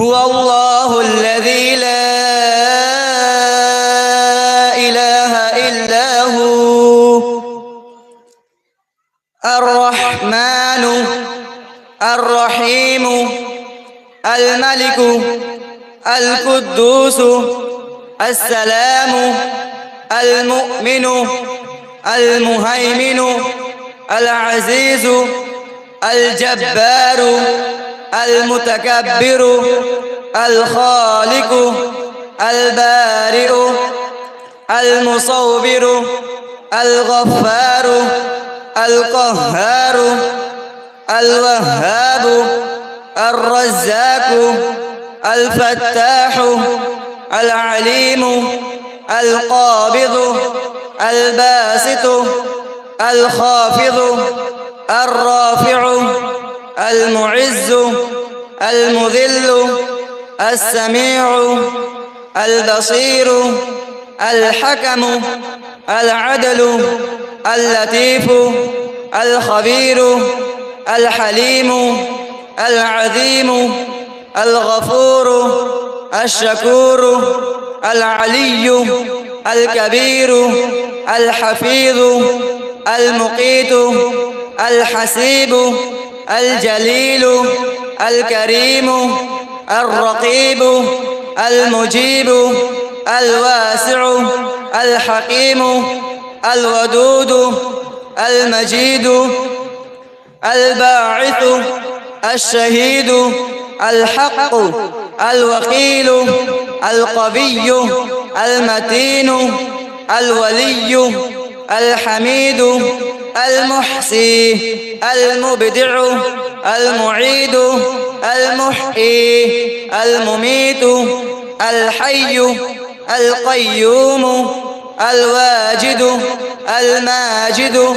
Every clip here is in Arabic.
هو الله الذي لا إله إلا هو. الرحمن الرحيم الملك القدوس السلام المؤمن المهيمن العزيز الجبار. المتكبر الخالق البارئ المصور الغفار القهار الوهاب الرزاق الفتاح العليم القابض الباسط الخافض الرافع. المعز المذل السميع البصير الحكم العدل اللطيف الخبير الحليم العظيم الغفور الشكور العلي الكبير الحفيظ المقيت الحسيب الجليل الكريم الرقيب المجيب الواسع الحكيم الودود المجيد الباعث الشهيد الحق الوكيل القوي المتين الولي الحميد المحصي المبدع المعيد المحيي المميت الحي القيوم الواجد الماجد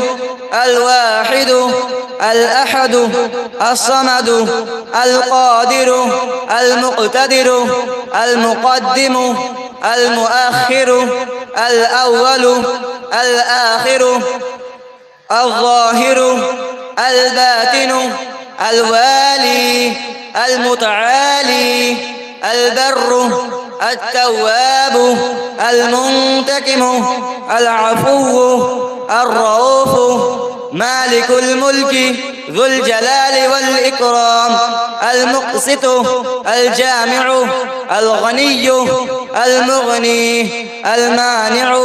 الواحد الأحد الصمد القادر المقتدر المقدم المؤخر الأول الآخر الظاهر الباطن الوالي المتعالي البر التواب المنتكم العفو الرؤوف مالك الملك ذو الجلال والإكرام المقسط الجامع الغني المغني المانع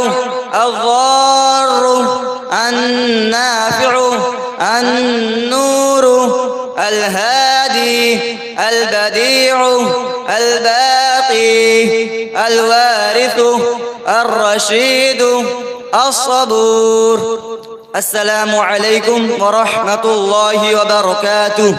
الضار. النافع النور الهادي البديع الباقي الوارث الرشيد الصبور. السلام عليكم ورحمة الله وبركاته.